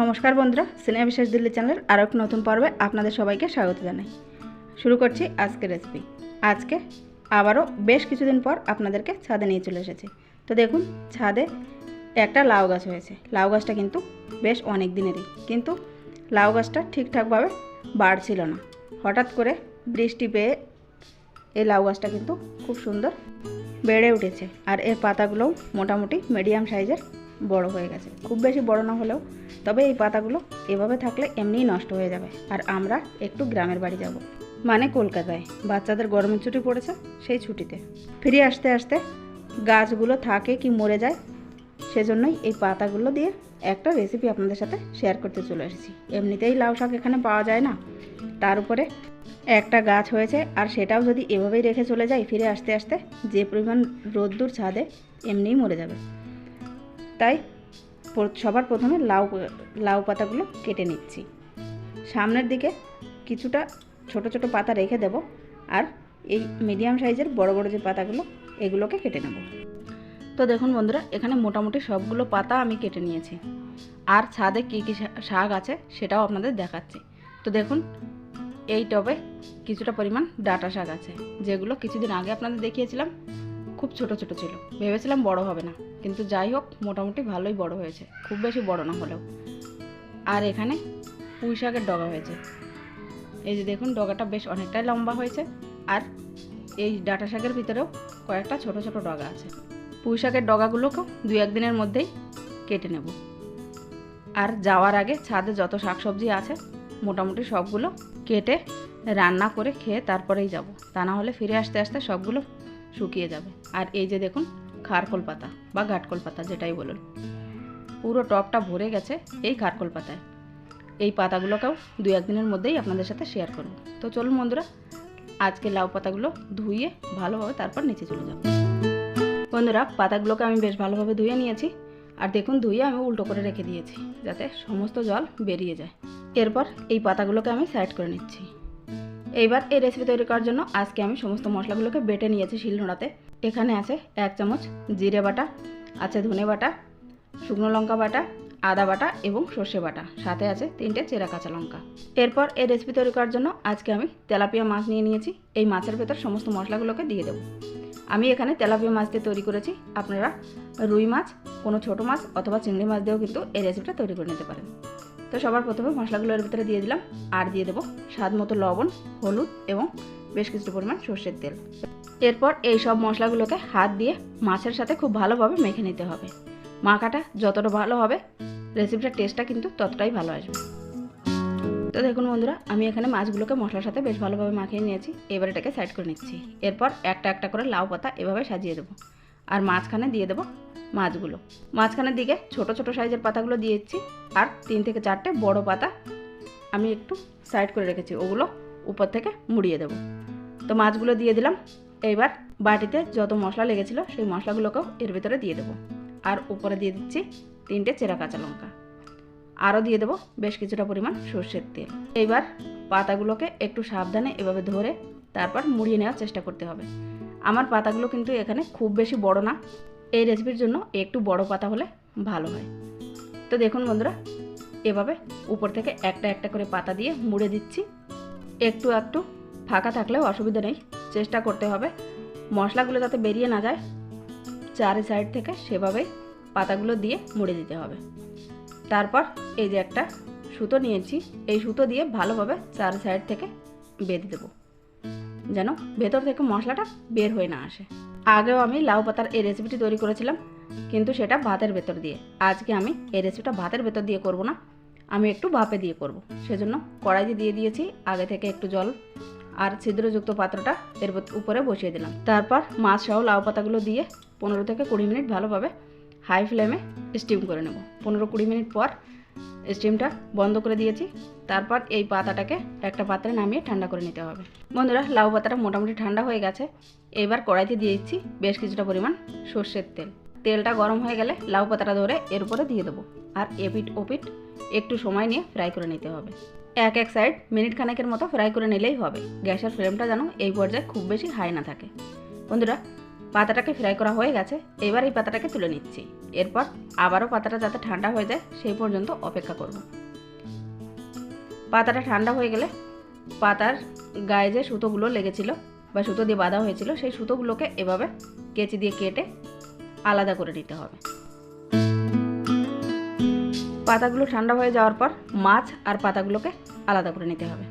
নমস্কার বন্ধুরা, সিনেমা বিশেষ দিল্লি চ্যানেলের আরও এক নতুন পর্বে আপনাদের সবাইকে স্বাগত জানাই। শুরু করছি আজকের রেসিপি আজকে আবারও বেশ কিছুদিন পর আপনাদেরকে ছাদে নিয়ে চলে এসেছি। তো দেখুন, ছাদে একটা লাউ গাছ হয়েছে। লাউ গাছটা কিন্তু বেশ অনেক দিনেরই। কিন্তু লাউ গাছটা ঠিকঠাকভাবে বাড়ছিল না। হঠাৎ করে বৃষ্টি পেয়ে এই লাউ গাছটা কিন্তু খুব সুন্দর বেড়ে উঠেছে। আর এর পাতাগুলোও মোটামুটি মিডিয়াম সাইজের বড় হয়ে গেছে। খুব বেশি বড় না হলেও, তবে এই পাতাগুলো এভাবে থাকলে এমনিই নষ্ট হয়ে যাবে। আর আমরা একটু গ্রামের বাড়ি যাব। মানে কলকাতায়। বাচ্চাদের গরমের ছুটি পড়েছে সেই ছুটিতে। ফিরে আসতে আসতে গাছগুলো থাকে কি মরে যায়, সেজন্যই এই পাতাগুলো দিয়ে একটা রেসিপি আপনাদের সাথে শেয়ার করতে চলে এসেছি। এমনিতেই লাউ শাক এখানে পাওয়া যায় না। তার উপরে একটা গাছ হয়েছে, আর সেটাও যদি এভাবেই রেখে চলে যায় ফিরে আসতে আসতে যে পরিমাণ রোদ্দুর ছাদে, এমনিই মরে যাবে। তাই সবার প্রথমে লাউ লাউ পাতাগুলো কেটে নিচ্ছি। সামনের দিকে কিছুটা ছোট ছোট পাতা রেখে দেব আর এই মিডিয়াম সাইজের বড় বড় যে পাতাগুলো, এগুলোকে কেটে নেব। তো দেখুন বন্ধুরা, এখানে মোটামুটি সবগুলো পাতা আমি কেটে নিয়েছি। আর ছাদে কী কী শাক আছে সেটাও আপনাদের দেখাচ্ছি। তো দেখুন, এই টবে কিছুটা পরিমাণ ডাটা শাক আছে, যেগুলো কিছুদিন আগে আপনাদের দেখিয়েছিলাম। খুব ছোট ছোট ছিল। ভেবেছিলাম বড় হবে না। কিন্তু যাই হোক, মোটামুটি ভালোই বড় হয়েছে। খুব বেশি বড় না হলেও। আর এখানে পুঁই শাকের ডগা হয়েছে। এই যে দেখুন, ডগাটা বেশ অনেকটাই লম্বা হয়েছে। আর এই ডাটা শাকের ভিতরেও কয়েকটা ছোট ছোট ডগা আছে। পুঁই শাকের ডগাগুলোকেও দু একদিনের মধ্যেই কেটে নেব। আর যাওয়ার আগে ছাদে যত শাকসবজি আছে, মোটামুটি সবগুলো কেটে রান্না করে খেয়ে তারপরেই যাব। তা না হলে ফিরে আসতে আসতে সবগুলো শুকিয়ে যাবে। আর এই যে দেখুন, খারকোল পাতা বা ঘাটকোল পাতা যেটাই বলুন। পুরো টপটা ভরে গেছে এই খারকোল পাতায়। এই পাতাগুলোকেও দু একদিনের মধ্যেই আপনাদের সাথে শেয়ার করব। তো চলুন বন্ধুরা, আজকে লাউ পাতাগুলো ধুইয়ে ভালোভাবে তারপর নিচে চলে যাব। বন্ধুরা, পাতাগুলোকে আমি বেশ ভালোভাবে ধুয়ে নিয়েছি। আর দেখুন, ধুয়ে আমি উল্টো করে রেখে দিয়েছি যাতে সমস্ত জল বেরিয়ে যায়। এরপর এই পাতাগুলোকে আমি সাইড করে নিচ্ছি। এইবার এই রেসিপি তৈরি করার জন্য আজকে আমি সমস্ত মশলাগুলোকে বেটে নিয়েছি শিলনোড়াতে এখানে আছে এক চামচ জিরে বাটা, আছে ধনে বাটা, শুকনো লঙ্কা বাটা, আদা বাটা এবং সর্ষে বাটা। সাথে আছে তিনটে চেরা কাঁচা লঙ্কা। এরপর এই রেসিপি তৈরি করার জন্য আজকে আমি তেলাপিয়া মাছ নিয়ে নিয়েছি। এই মাছের ভেতর সমস্ত মশলাগুলোকে দিয়ে দেবো। আমি এখানে তেলাপিয়া মাছ দিয়ে তৈরি করেছি। আপনারা রুই মাছ, কোনো ছোটো মাছ অথবা চিংড়ি মাছ দিয়েও কিন্তু এই রেসিপিটা তৈরি করে নিতে পারেন। তো সবার প্রথমে মশলাগুলো এর ভিতরে দিয়ে দিলাম। আর দিয়ে দেবো স্বাদ মতো লবণ, হলুদ এবং বেশ কিছু পরিমাণ সর্ষের তেল। এরপর এই সব মশলাগুলোকে হাত দিয়ে মাছের সাথে খুব ভালোভাবে মেখে নিতে হবে। মাখাটা যতটা ভালো হবে রেসিপিটার টেস্টটা কিন্তু ততটাই ভালো আসবে। তো দেখুন বন্ধুরা, আমি এখানে মাছগুলোকে মশলার সাথে বেশ ভালোভাবে মাখিয়ে নিয়েছি। এবার এটাকে সাইড করে নিচ্ছি। এরপর একটা একটা করে লাউ পাতা এভাবে সাজিয়ে দেবো। আর মাঝখানে দিয়ে দেবো মাছগুলো। মাঝখানের দিকে ছোট ছোট সাইজের পাতাগুলো দিয়েছি আর তিন থেকে চারটে বড় পাতা আমি একটু সাইড করে রেখেছি, ওগুলো উপর থেকে মুড়িয়ে দেবো। তো মাছগুলো দিয়ে দিলাম। এইবার বাটিতে যত মশলা লেগেছিল সেই মশলাগুলোকেও এর ভিতরে দিয়ে দেবো। আর উপরে দিয়ে দিচ্ছি তিনটে চেরা কাঁচা লঙ্কা। আরও দিয়ে দেবো বেশ কিছুটা পরিমাণ সর্ষের তেল। এইবার পাতাগুলোকে একটু সাবধানে এভাবে ধরে তারপর মুড়িয়ে নেওয়ার চেষ্টা করতে হবে। আমার পাতাগুলো কিন্তু এখানে খুব বেশি বড় না। এই রেসিপির জন্য একটু বড় পাতা হলে ভালো হয়। তো দেখুন বন্ধুরা, এভাবে উপর থেকে একটা একটা করে পাতা দিয়ে মুড়ে দিচ্ছি। একটু একটু ফাঁকা থাকলেও অসুবিধা নেই, চেষ্টা করতে হবে। মশলাগুলো যাতে বেরিয়ে না যায়, চারি সাইড থেকে সেভাবেই পাতাগুলো দিয়ে মুড়ে দিতে হবে। তারপর এই যে একটা সুতো নিয়েছি, এই সুতো দিয়ে ভালোভাবে চার সাইড থেকে বেঁধে দেবো। যেন ভেতর থেকে মশলাটা বের হয়ে না আসে। আগেও আমি লাউ পাতার এই রেসিপিটি তৈরি করেছিলাম, কিন্তু সেটা ভাতের ভেতর দিয়ে। আজকে আমি এই রেসিপিটা ভাতের ভেতর দিয়ে করব না, আমি একটু ভাপে দিয়ে করব। সেজন্য কড়াইতে দিয়ে দিয়েছি আগে থেকে একটু জল আর ছিদ্রযুক্ত পাত্রটা এর উপরে বসিয়ে দিলাম। তারপর মাছ সহ লাউ পাতাগুলো দিয়ে পনেরো থেকে কুড়ি মিনিট ভালোভাবে হাই ফ্লেমে স্টিম করে নেব। পনেরো কুড়ি মিনিট পর স্টিমটা বন্ধ করে দিয়েছি। তারপর এই পাতাটাকে একটা পাত্রে নামিয়ে ঠান্ডা করে নিতে হবে। বন্ধুরা, লাউ পাতাটা মোটামুটি ঠান্ডা হয়ে গেছে। এবার কড়াইতে দিয়ে দিচ্ছি বেশ কিছুটা পরিমাণ সর্ষের তেল। তেলটা গরম হয়ে গেলে লাউ পাতাটা ধরে এর উপরে দিয়ে দেবো। আর এপিট ওপিট একটু সময় নিয়ে ফ্রাই করে নিতে হবে। এক এক সাইড মিনিট খানেকের মতো ফ্রাই করে নিলেই হবে। গ্যাসের ফ্লেমটা যেন এই পর্যায়ে খুব বেশি হাই না থাকে। বন্ধুরা পাতাটাকে ফ্রাই করা হয়ে গেছে। এবার এই পাতাটাকে তুলে নিচ্ছি। এরপর আবারও পাতাটা যাতে ঠান্ডা হয়ে যায়, সেই পর্যন্ত অপেক্ষা করব। পাতাটা ঠান্ডা হয়ে গেলে পাতার গায়ে যে সুতোগুলো লেগেছিল বা সুতো দিয়ে বাঁধা হয়েছিল, সেই সুতোগুলোকে এভাবে কেচি দিয়ে কেটে আলাদা করে নিতে হবে। পাতাগুলো ঠান্ডা হয়ে যাওয়ার পর মাছ আর পাতাগুলোকে আলাদা করে নিতে হবে।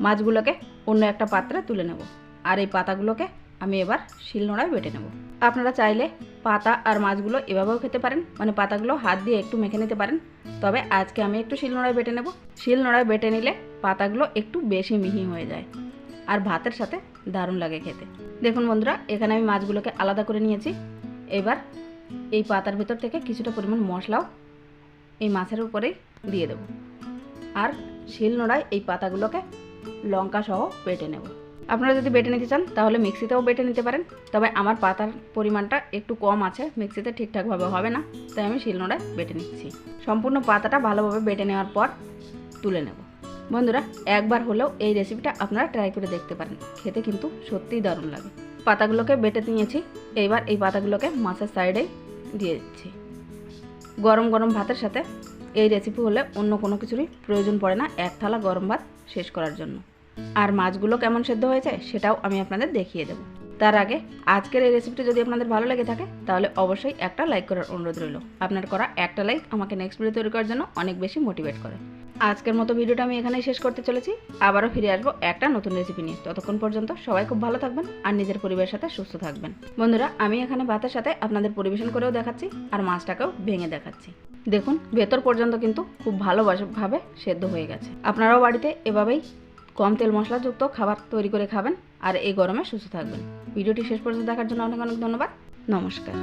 মাছগুলোকে অন্য একটা পাত্রে তুলে নেব। আর এই পাতাগুলোকে আমি এবার শিলনোড়ায় বেটে নেব। আপনারা চাইলে পাতা আর মাছগুলো এভাবেও খেতে পারেন মানে পাতাগুলো হাত দিয়ে একটু মেখে নিতে পারেন। তবে আজকে আমি একটু শিলনোড়ায় বেটে নেব। শিলনোড়ায় বেটে নিলে পাতাগুলো একটু বেশি মিহি হয়ে যায় আর ভাতের সাথে দারুণ লাগে খেতে। দেখুন বন্ধুরা, এখানে আমি মাছগুলোকে আলাদা করে নিয়েছি। এবার এই পাতার ভেতর থেকে কিছুটা পরিমাণ মশলাও এই মাছের উপরেই দিয়ে দেব। আর শিল নোড়ায় এই পাতাগুলোকে লঙ্কা সহ বেটে নেব। আপনারা যদি বেটে নিতে চান, তাহলে মিক্সিতেও বেটে নিতে পারেন। তবে আমার পাতার পরিমাণটা একটু কম আছে, মিক্সিতে ঠিকঠাকভাবে হবে না, তাই আমি শিল নোড়ায় বেটে নিচ্ছি। সম্পূর্ণ পাতাটা ভালোভাবে বেটে নেওয়ার পর তুলে নেব। বন্ধুরা, একবার হলেও এই রেসিপিটা আপনারা ট্রাই করে দেখতে পারেন। খেতে কিন্তু সত্যিই দারুণ লাগে। পাতাগুলোকে বেটে নিয়েছি এইবার এই পাতাগুলোকে মাছের সাইডেই দিয়ে দিচ্ছি। গরম গরম ভাতের সাথে এই রেসিপি হলে অন্য কোনো কিছুরই প্রয়োজন পড়ে না, এক থালা গরম ভাত শেষ করার জন্য। আর মাছগুলো কেমন সেদ্ধ হয়েছে সেটাও আমি আপনাদের দেখিয়ে দেবো। তার আগে আজকের এই রেসিপিটা যদি আপনাদের ভালো লেগে থাকে, তাহলে অবশ্যই একটা লাইক করার অনুরোধ রইল। আপনার করা একটা লাইক আমাকে নেক্সট ভিডিও তৈরি করার জন্য অনেক বেশি মোটিভেট করে। আজকের মতো ভিডিওটা আমি এখানেই শেষ করতে চলেছি। আবারও ফিরে আসব একটা নতুন রেসিপি নিয়ে। ততক্ষণ পর্যন্ত সবাই খুব ভালো থাকবেন আর নিজের পরিবারের সাথে সুস্থ থাকবেন। বন্ধুরা, আমি এখানে ভাতের সাথে আপনাদের পরিবেশন করেও দেখাচ্ছি আর মাছটাকেও ভেঙে দেখাচ্ছি। দেখুন, ভেতর পর্যন্ত কিন্তু খুব ভালোভাবে সেদ্ধ হয়ে গেছে। আপনারাও বাড়িতে এভাবেই কম তেল মশলাযুক্ত খাবার তৈরি করে খাবেন আর এই গরমে সুস্থ থাকবেন। ভিডিওটি শেষ পর্যন্ত দেখার জন্য অনেক অনেক ধন্যবাদ। নমস্কার।